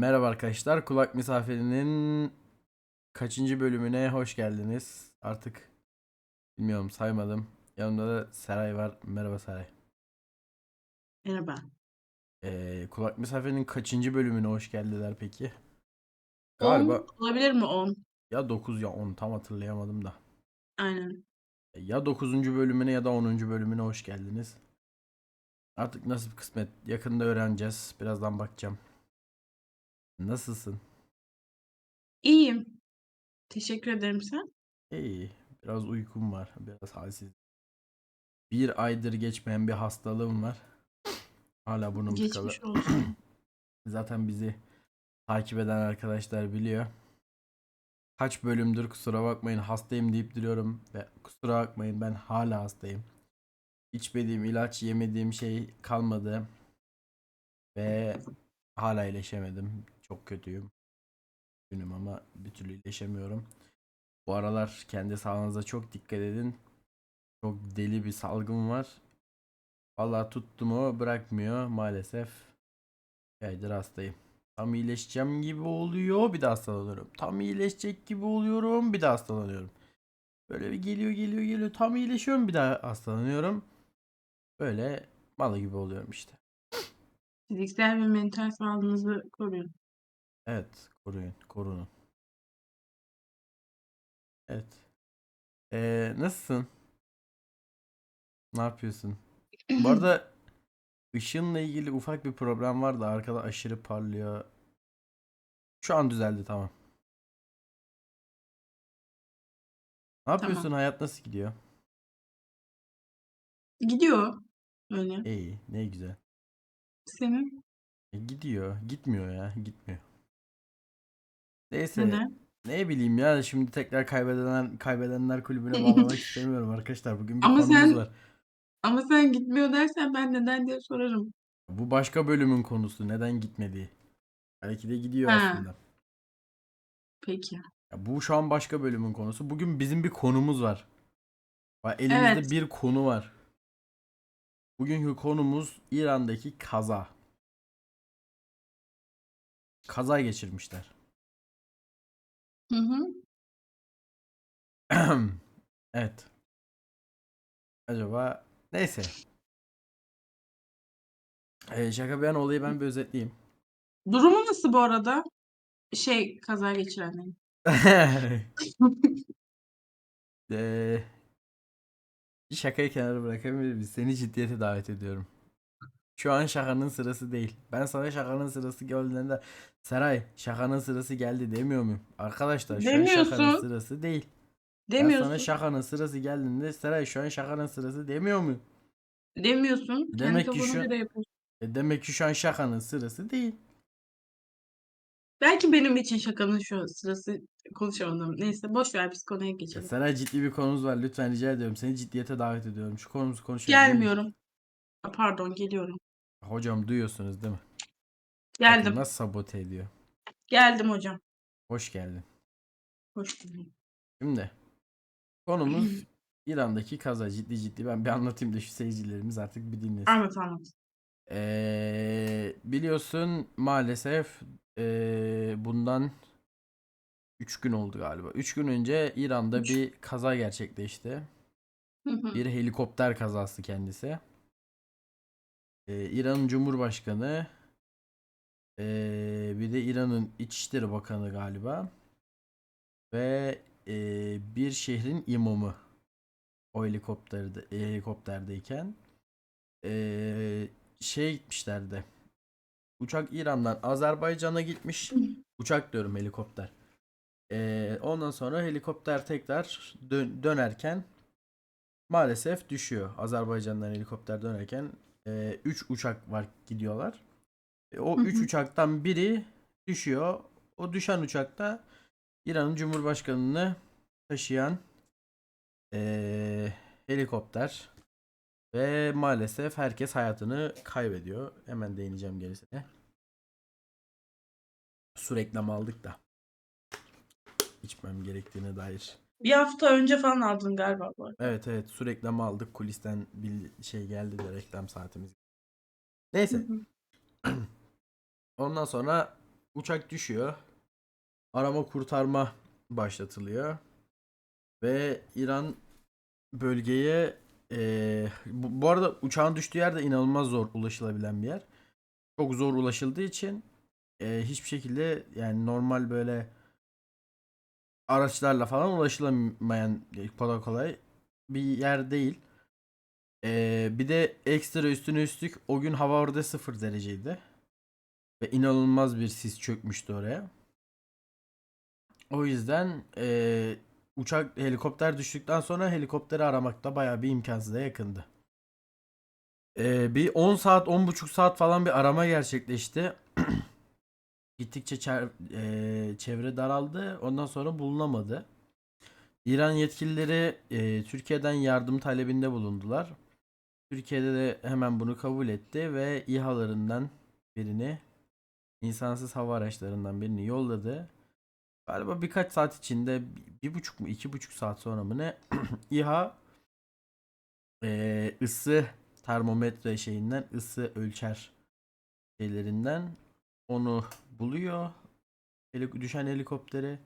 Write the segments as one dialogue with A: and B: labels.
A: Merhaba arkadaşlar. Kulak misafirinin kaçıncı bölümüne hoş geldiniz. Artık bilmiyorum saymadım. Yanımda da Seray var. Merhaba Seray.
B: Merhaba.
A: Ee, kulak misafirinin kaçıncı bölümüne hoş geldiler peki?
B: 10
A: Galiba
B: olabilir mi 10?
A: ya 9 ya 10 tam hatırlayamadım da.
B: Aynen.
A: Ya 9. bölümüne ya da 10. bölümüne hoş geldiniz. Artık nasip kısmet. Yakında öğreneceğiz. Birazdan bakacağım. Nasılsın?
B: İyiyim. Teşekkür ederim sen.
A: İyi. Biraz uykum var. Biraz halsiz. Bir aydır geçmeyen bir hastalığım var. Hala burnum tıkalı.
B: Geçmiş olsun.
A: Zaten bizi takip eden arkadaşlar biliyor. Kaç bölümdür kusura bakmayın hastayım deyip duruyorum ve kusura bakmayın ben hala hastayım. İçmediğim ilaç, yemediğim şey kalmadı ve hala iyileşemedim. Çok kötüyüm. Günüm ama bir türlü iyileşemiyorum. Bu aralar kendi sağlığınıza çok dikkat edin. Çok deli bir salgın var. Vallahi tuttu mu bırakmıyor maalesef. Aydır hastayım. Tam iyileşeceğim gibi oluyor bir de hastalanıyorum. Tam iyileşecek gibi oluyorum bir de hastalanıyorum. Böyle bir geliyor geliyor geliyor tam iyileşiyorum bir daha hastalanıyorum. Böyle malı gibi oluyorum işte.
B: Fiziksel ve mental sağlığınızı koruyun.
A: Evet koruyun korunun. Evet. Ee, nasılsın? Ne yapıyorsun? Bu arada ışınla ilgili ufak bir problem var da arkada aşırı parlıyor. Şu an düzeldi tamam. Ne yapıyorsun? Hayat nasıl gidiyor?
B: Gidiyor. Öyle.
A: İyi, ne güzel.
B: Senin
A: E, gidiyor, gitmiyor ya, gitmiyor. Neyse,
B: neden?
A: ne bileyim ya şimdi tekrar kaybedenler kaybedenler kulübüne bağlamak istemiyorum arkadaşlar. Bugün bir
B: Ama
A: konumuz
B: sen-
A: var.
B: Ama sen gitmiyor dersen ben neden diye sorarım.
A: Bu başka bölümün konusu. Neden gitmediği. Belki de gidiyor
B: Ha.
A: aslında.
B: Peki.
A: Ya bu şu an başka bölümün konusu. Bugün bizim bir konumuz var. Bak elimizde
B: Evet.
A: bir konu var. Bugünkü konumuz İran'daki kaza. Kaza geçirmişler.
B: Hı hı.
A: evet. Acaba neyse. Ee, şaka bir yana olayı ben bir özetleyeyim.
B: Durumu nasıl bu arada? Şey kaza geçirenlerin.
A: Ee, bir şakayı kenara bırakabilir miyiz? Seni ciddiyete davet ediyorum. Şu an şakanın sırası değil. Ben sana şakanın sırası geldiğinde Seray şakanın sırası geldi demiyor muyum? Arkadaşlar şu an şakanın
B: Demiyorsun.
A: sırası değil. Ben
B: Demiyorsun.
A: sana şakanın sırası geldiğinde Seray şu an şakanın sırası demiyor muyum?
B: Demiyorsun.
A: Demek
B: Kendi
A: ki
B: kafana
A: şu-
B: göre yapıyorsun.
A: E demek ki şu an şakanın sırası değil.
B: Belki benim için şakanın şu sırası konuşamadım. Neyse boş ver biz konuya
A: Ya
B: geçelim.
A: Seray ciddi bir konumuz var. Lütfen rica ediyorum. Seni ciddiyete davet ediyorum. Şu konumuzu konuşalım.
B: Gelmiyorum. Aa, Pardon geliyorum.
A: Hocam duyuyorsunuz değil mi? Bakın
B: Geldim.
A: Nasıl sabote ediyor.
B: Geldim hocam.
A: Hoş geldin.
B: Hoş bulduk.
A: Şimdi konumuz İran'daki kaza ciddi ciddi ben bir anlatayım da şu seyircilerimiz artık bir dinlesin.
B: Anlat anlat.
A: Ee, biliyorsun maalesef ee, bundan 3 gün oldu galiba. 3 gün önce İran'da
B: Üç.
A: bir kaza gerçekleşti.
B: Hı hı.
A: Bir helikopter kazası kendisi. Ee, İran'ın Cumhurbaşkanı ee, bir de İran'ın İçişleri Bakanı galiba ve ee, bir şehrin imamı o helikopterde e, helikopterdeyken ee, şey gitmişlerdi. Uçak İran'dan Azerbaycan'a gitmiş. Uçak diyorum helikopter. Ee, ondan sonra helikopter tekrar dön- dönerken maalesef düşüyor. Azerbaycan'dan helikopter dönerken 3 uçak var gidiyorlar. E, o
B: Hı
A: 3
B: hı.
A: uçaktan biri düşüyor. O düşen uçakta İran'ın Cumhurbaşkanı'nı taşıyan e, helikopter ve maalesef herkes hayatını kaybediyor. Hemen değineceğim gerisine. Su reklamı aldık da. İçmem gerektiğine dair.
B: Bir hafta önce falan aldın galiba bu arada.
A: Evet evet su reklamı aldık. Kulisten bir şey geldi de reklam saatimiz. Neyse. Ondan sonra uçak düşüyor. Arama kurtarma başlatılıyor. Ve İran bölgeye eee, bu, bu arada uçağın düştüğü yer de inanılmaz zor ulaşılabilen bir yer. Çok zor ulaşıldığı için eee, hiçbir şekilde yani normal böyle araçlarla falan ulaşılamayan e, kolay kolay bir yer değil. Eee, bir de ekstra üstüne üstlük o gün hava orada 0 dereceydi. Ve inanılmaz bir sis çökmüştü oraya. O yüzden eee, uçak helikopter düştükten sonra helikopteri aramak da bayağı bir imkansıza yakındı. Eee, bir 10 saat 10,5 saat falan bir arama gerçekleşti. Gittikçe çer- eee, çevre daraldı. Ondan sonra bulunamadı. İran yetkilileri eee, Türkiye'den yardım talebinde bulundular. Türkiye'de de hemen bunu kabul etti ve İHA'larından birini insansız hava araçlarından birini yolladı. Galiba birkaç saat içinde bir, buçuk mu iki buçuk saat sonra mı ne İHA eee, ısı termometre şeyinden ısı ölçer şeylerinden onu buluyor. Heli- düşen helikopteri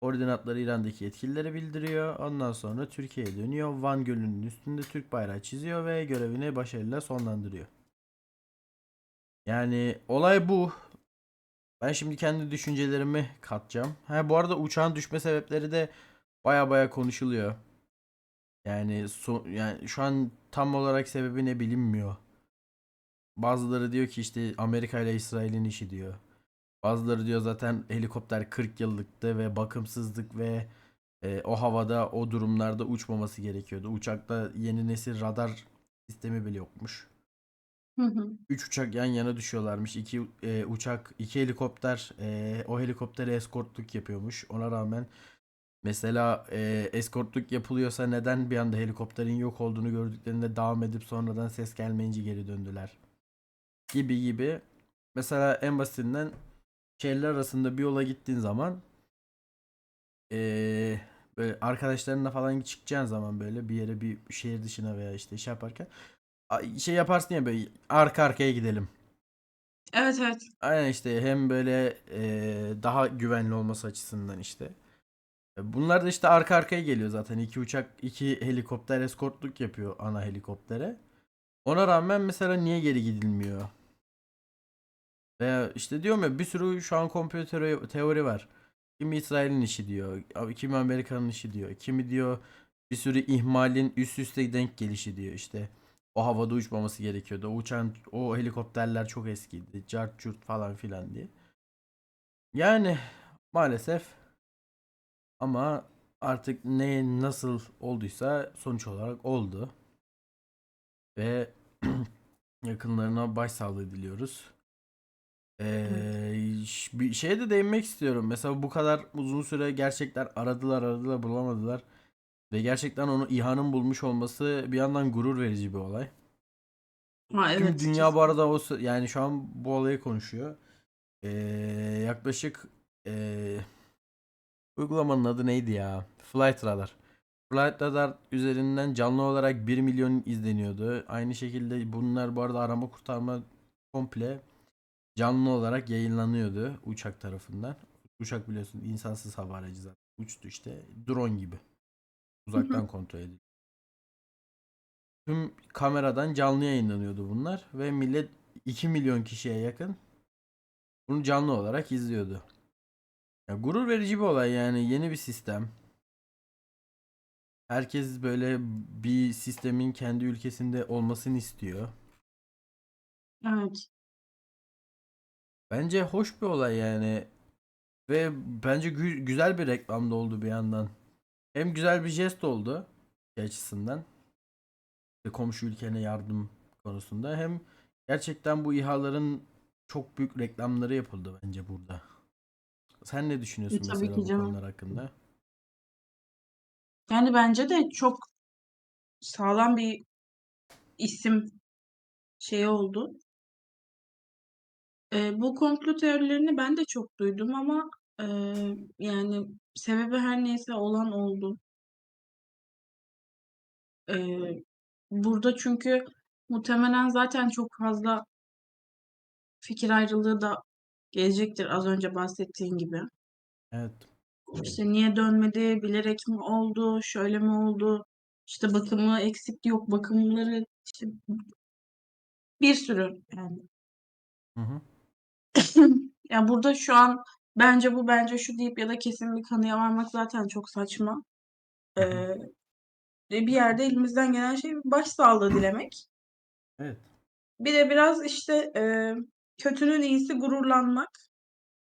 A: koordinatları İran'daki yetkililere bildiriyor. Ondan sonra Türkiye'ye dönüyor. Van Gölü'nün üstünde Türk bayrağı çiziyor ve görevini başarıyla sonlandırıyor. Yani olay bu. Ben şimdi kendi düşüncelerimi katacağım. Ha bu arada uçağın düşme sebepleri de baya baya konuşuluyor. Yani so- yani şu an tam olarak sebebi ne bilinmiyor. Bazıları diyor ki işte Amerika ile İsrail'in işi diyor. Bazıları diyor zaten helikopter 40 yıllıktı ve bakımsızlık ve e, o havada o durumlarda uçmaması gerekiyordu. Uçakta yeni nesil radar sistemi bile yokmuş.
B: Hı hı.
A: 3 uçak yan yana düşüyorlarmış. 2 uçak, 2 helikopter e, o helikoptere eskortluk yapıyormuş. Ona rağmen mesela e, eskortluk yapılıyorsa neden bir anda helikopterin yok olduğunu gördüklerinde devam edip sonradan ses gelmeyince geri döndüler. Gibi gibi. Mesela en basitinden şehirler arasında bir yola gittiğin zaman e, böyle arkadaşlarınla falan çıkacağın zaman böyle bir yere bir şehir dışına veya işte şey yaparken şey yaparsın ya böyle arka arkaya gidelim.
B: Evet evet.
A: Aynen işte hem böyle e, daha güvenli olması açısından işte. E, Bunlar da işte arka arkaya geliyor zaten. İki uçak, iki helikopter eskortluk yapıyor ana helikoptere. Ona rağmen mesela niye geri gidilmiyor? Veya işte diyorum ya bir sürü şu an komplo teori var. Kimi İsrail'in işi diyor. Kimi Amerika'nın işi diyor. Kimi diyor bir sürü ihmalin üst üste denk gelişi diyor işte. O havada uçmaması gerekiyordu. O uçan o helikopterler çok eskiydi. Cart curt falan filan diye. Yani maalesef ama artık ne nasıl olduysa sonuç olarak oldu. Ve yakınlarına başsağlığı diliyoruz. Ee, ş- bir şeye de değinmek istiyorum. Mesela bu kadar uzun süre gerçekten aradılar aradılar bulamadılar. Ve gerçekten onu İHA'nın bulmuş olması bir yandan gurur verici bir olay.
B: Ha,
A: Tüm
B: evet.
A: dünya bu arada o sı- yani şu an bu olayı konuşuyor. Ee, yaklaşık ee, uygulamanın adı neydi ya? Flight Radar. Flight Radar üzerinden canlı olarak 1 milyon izleniyordu. Aynı şekilde bunlar bu arada arama kurtarma komple canlı olarak yayınlanıyordu uçak tarafından. Uçak biliyorsun insansız hava aracı zaten. Uçtu işte drone gibi. Uzaktan kontrol ediliyor. Tüm kameradan canlı yayınlanıyordu bunlar ve millet 2 milyon kişiye yakın bunu canlı olarak izliyordu. Ya gurur verici bir olay yani yeni bir sistem. Herkes böyle bir sistemin kendi ülkesinde olmasını istiyor.
B: Evet.
A: Bence hoş bir olay yani. Ve bence gü- güzel bir reklam da oldu bir yandan. Hem güzel bir jest oldu şey açısından. Komşu ülkene yardım konusunda. Hem gerçekten bu İHA'ların çok büyük reklamları yapıldı bence burada. Sen ne düşünüyorsun
B: E, tabii
A: mesela
B: ki
A: bu
B: canım.
A: konular hakkında?
B: Yani bence de çok sağlam bir isim şey oldu. Eee, bu komplo teorilerini ben de çok duydum ama eee, yani sebebi her neyse olan oldu. Eee, burada çünkü muhtemelen zaten çok fazla fikir ayrılığı da gelecektir az önce bahsettiğin gibi.
A: Evet.
B: İşte niye dönmedi, bilerek mi oldu, şöyle mi oldu, işte bakımı eksikti, yok bakımları işte bir sürü yani.
A: Hı hı.
B: Ya burada şu an bence bu bence şu deyip ya da kesin bir kanıya varmak zaten çok saçma.
A: Hı
B: bir yerde elimizden gelen şey başsağlığı dilemek.
A: Evet.
B: Bir de biraz işte e, kötünün iyisi gururlanmak.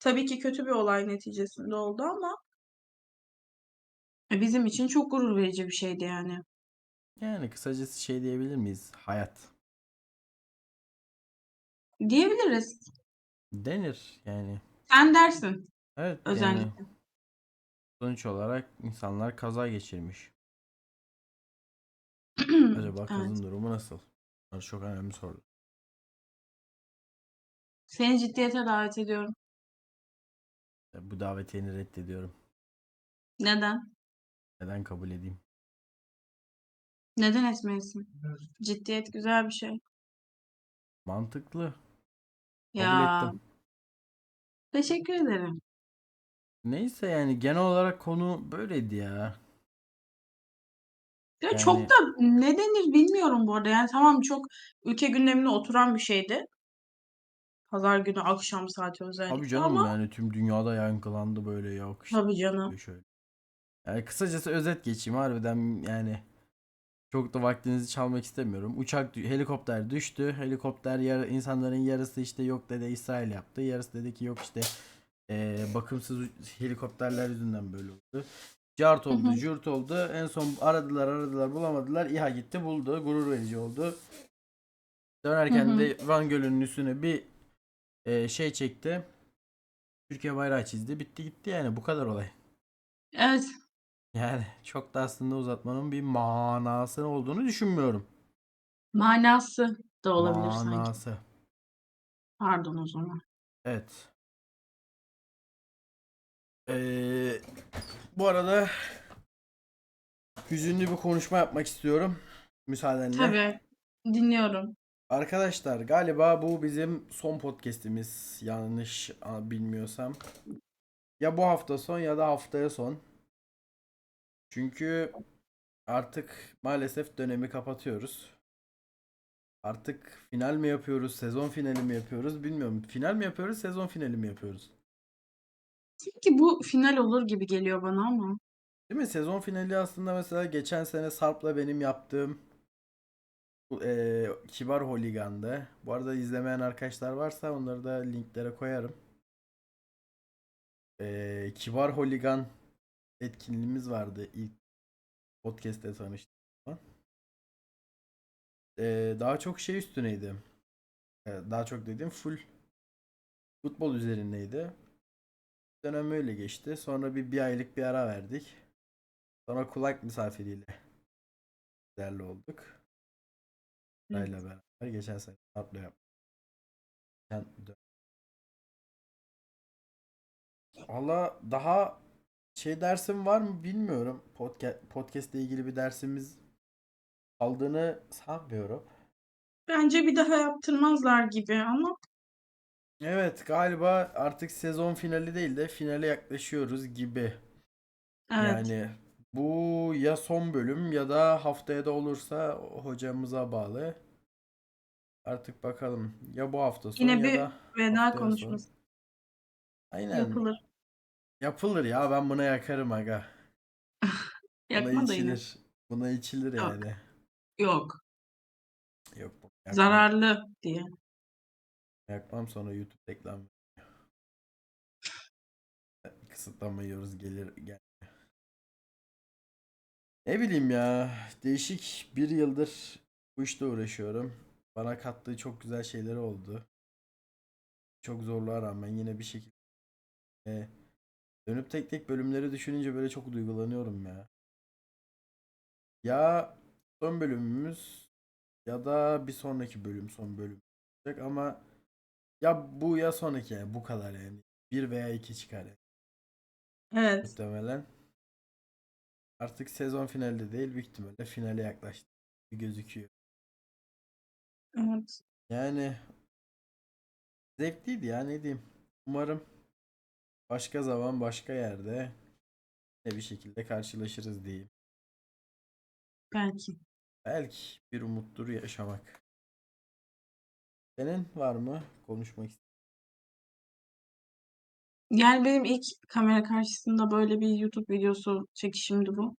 B: Tabii ki kötü bir olay neticesinde oldu ama e, bizim için çok gurur verici bir şeydi yani.
A: Yani kısacası şey diyebilir miyiz? Hayat.
B: Diyebiliriz.
A: Denir yani.
B: Sen dersin
A: Evet yani
B: özellikle.
A: sonuç olarak insanlar kaza geçirmiş. Acaba kızın
B: Evet.
A: durumu nasıl? Bunlar çok önemli sorular.
B: Seni ciddiyete davet ediyorum.
A: Bu davetiyeni reddediyorum.
B: Neden?
A: Neden kabul edeyim?
B: Neden etmelisin? Ciddiyet güzel bir şey.
A: Mantıklı. Kabul
B: Ya
A: ettim.
B: teşekkür ederim.
A: Neyse yani genel olarak konu böyleydi ya.
B: Ya
A: Yani
B: çok da ne denir bilmiyorum bu arada. Yani tamam çok ülke gündemine oturan bir şeydi. Pazar günü akşam saati
A: tabii
B: özellikle
A: canım
B: ama
A: yani tüm dünyada yankılandı böyle yok işte
B: tabii canım.
A: şöyle. Yani kısacası özet geçeyim harbiden yani çok da vaktinizi çalmak istemiyorum. Uçak helikopter düştü. Helikopter yar insanların yarısı işte yok dedi İsrail yaptı. Yarısı dedi ki yok işte eee, bakımsız helikopterler yüzünden böyle oldu. Cart oldu,
B: hı.
A: cürt oldu. En son aradılar, aradılar, bulamadılar. İHA gitti, buldu. Gurur verici oldu. Dönerken
B: hı.
A: de Van Gölü'nün üstüne bir eee, şey çekti. Türkiye bayrağı çizdi. Bitti gitti yani bu kadar olay.
B: Evet.
A: Yani çok da aslında uzatmanın bir manası olduğunu düşünmüyorum.
B: Manası da olabilir sanki.
A: Manası.
B: Pardon o zaman.
A: Evet. Ee, bu arada hüzünlü bir konuşma yapmak istiyorum. Müsaadenle.
B: Tabii. Dinliyorum.
A: Arkadaşlar galiba bu bizim son podcast'imiz. Yanlış a- bilmiyorsam. Ya bu hafta son ya da haftaya son. Çünkü artık maalesef dönemi kapatıyoruz. Artık final mi yapıyoruz, sezon finali mi yapıyoruz bilmiyorum. Final mi yapıyoruz, sezon finali mi yapıyoruz?
B: Sanki bu final olur gibi geliyor bana ama.
A: Değil mi? Sezon finali aslında mesela geçen sene Sarp'la benim yaptığım eee, Kibar Holigan'dı. Bu arada izlemeyen arkadaşlar varsa onları da linklere koyarım. Eee, Kibar Holigan etkinliğimiz vardı ilk podcast'te tanıştık. Eee, daha çok şey üstüneydi. Eee, daha çok dediğim full futbol üzerindeydi. Dönem öyle geçti. Sonra bir, bir aylık bir ara verdik. Sonra kulak misafiriyle değerli olduk.
B: Evet.
A: Sırayla beraber geçen sene Sarp'la yaptık. Valla daha şey dersim var mı bilmiyorum. Podcast, podcast ile ilgili bir dersimiz aldığını sanmıyorum.
B: Bence bir daha yaptırmazlar gibi ama
A: Evet galiba artık sezon finali değil de finale yaklaşıyoruz gibi.
B: evet.
A: Yani bu ya son bölüm ya da haftaya da olursa hocamıza bağlı. Artık bakalım. Ya bu hafta sonu
B: Yine
A: ya
B: bir
A: da
B: veda konuşması
A: Aynen.
B: yapılır.
A: Yapılır ya ben buna yakarım aga. Buna
B: Yakma da yine.
A: içilir. Buna içilir
B: Yok.
A: yani.
B: Yok.
A: Yok bunu yakmam.
B: Zararlı diye.
A: Yakmam sonra YouTube reklam. Kısıtlama yiyoruz gelir gel. Ne bileyim ya. Değişik bir yıldır bu işte uğraşıyorum. Bana kattığı çok güzel şeyleri oldu. Çok zorluğa rağmen yine bir şekilde dönüp tek tek bölümleri düşününce böyle çok duygulanıyorum ya. Ya son bölümümüz ya da bir sonraki bölüm son bölüm olacak ama ya bu ya sonraki yani bu kadar yani. Bir veya iki çıkar yani
B: Evet.
A: muhtemelen. Artık sezon finalde değil büyük ihtimalle finale yaklaştı gibi gözüküyor.
B: Evet.
A: Yani zevkliydi ya ne diyeyim. Umarım başka zaman başka yerde ne bir şekilde karşılaşırız diyeyim.
B: Belki.
A: Belki bir umuttur yaşamak. Senin var mı konuşmak istediğin?
B: Yani benim ilk kamera karşısında böyle bir YouTube videosu çekişimdi bu.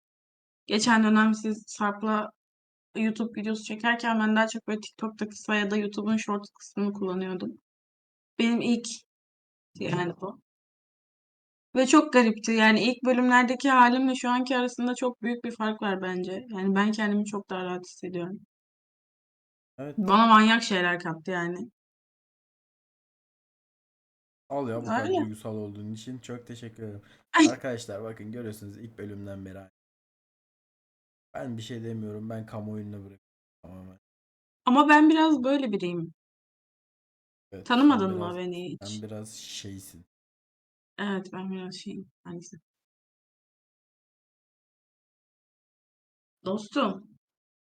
B: Geçen dönem siz Sarp'la YouTube videosu çekerken ben daha çok böyle TikTok'ta kısa ya da YouTube'un short kısmını kullanıyordum. Benim ilk yani bu. Ve çok garipti. Yani ilk bölümlerdeki halimle şu anki arasında çok büyük bir fark var bence. Yani ben kendimi çok daha rahat hissediyorum.
A: Evet.
B: Bana manyak şeyler kattı yani.
A: Al ya bu kadar
B: Öyle.
A: duygusal olduğun için çok teşekkür ederim.
B: Ay.
A: Arkadaşlar bakın görüyorsunuz ilk bölümden beri. Ben bir şey demiyorum. Ben kamuoyuna bırakıyorum tamamen.
B: Ama ben biraz böyle biriyim.
A: Evet,
B: Tanımadın mı
A: biraz-
B: beni hiç?
A: Sen biraz şeysin.
B: Evet ben biraz şeyim. Maalesef. Dostum.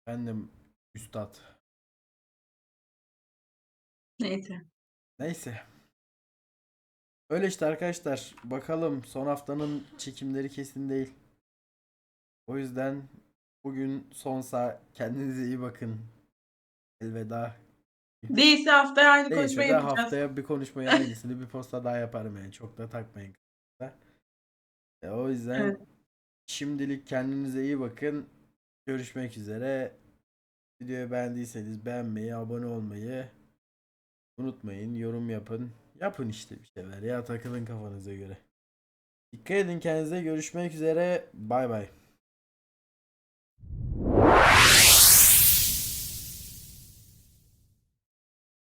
A: Bendim üstad.
B: Neyse.
A: Neyse. Öyle işte arkadaşlar. Bakalım son haftanın çekimleri kesin değil. O yüzden bugün sonsa kendinize iyi bakın. Elveda.
B: Değilse haftaya aynı
A: Neyse
B: konuşmayı
A: de
B: yapacağız.
A: haftaya bir konuşmayı aynısını bir posta daha yaparım yani. Çok da takmayın. E, o yüzden
B: Evet.
A: şimdilik kendinize iyi bakın. Görüşmek üzere. Videoyu beğendiyseniz beğenmeyi, abone olmayı unutmayın. Yorum yapın. Yapın işte bir şeyler ya takılın kafanıza göre. Dikkat edin kendinize. Görüşmek üzere. Bay bay.